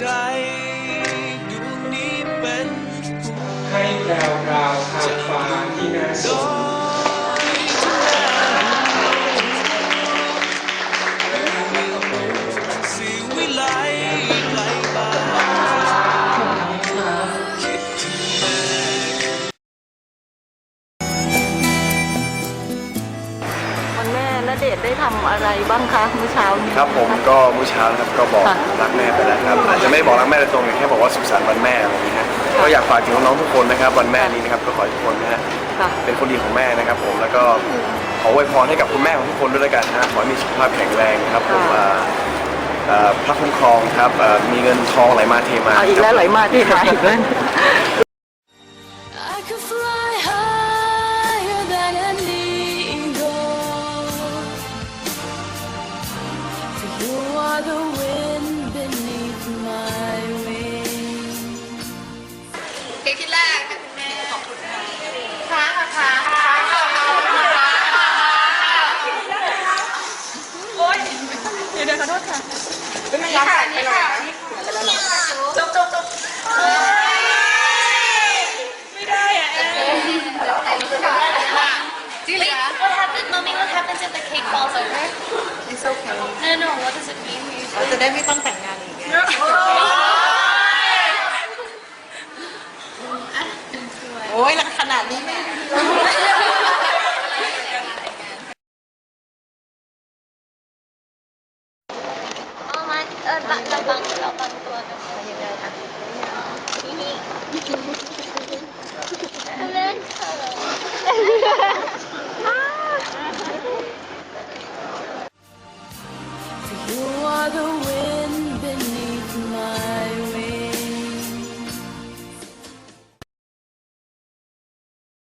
ใจดวงนี้เป็นให้แววรา ษได้ทำอะไรบ้างคะเมื่อเช้านี้ ครับผมก็เมื่อเช้านะครับก็บอกค่ะ รักแม่ไปแล้วครับอาจจะไม่ได้บอกรักแม่โดยตรงแต่แค่บอกว่าสุขสันต์วันแม่อะไรอย่างเงี้ยฮะก็อยากฝากถึงน้องๆทุกคนนะครับวันแม่นี้นะครับก็ขอให้ทุกคนนะฮะค่ะ เป็นคนดีของแม่นะครับผมแล้วก็ขออวยพรให้กับคุณแม่ของทุกคนด้วยแล้วกันนะฮะขอให้มีสุขภาพแข็งแรงครับผมค่ะอ่าอ่าพระคุ้มครองครับอ่ามีเงินทองไหลมาเทมาเอาอีกแล้วไหลมาที่มาอี เค้กที่แรกค่ะคุณแม่ขอบคุณค่ะค้างค่ะค้างค้างค่ะโอ๊ยเดี๋ยวเดี๋ยวขอโทษค่ะเป็นไงคะนี่ค่ะจบจบจบไม่ได้อะจีเหลือ What happens, mommy? What happens if the cake falls over? It's okay No, no. What does it mean? เราจะได้ไม่ต้องแต่งงานอีกไงโอ้ยแล้วขนาดนี้ไม่ Oh my. เออบังเราบังเราบังตัวกันยังไงคะนี่นี่ the way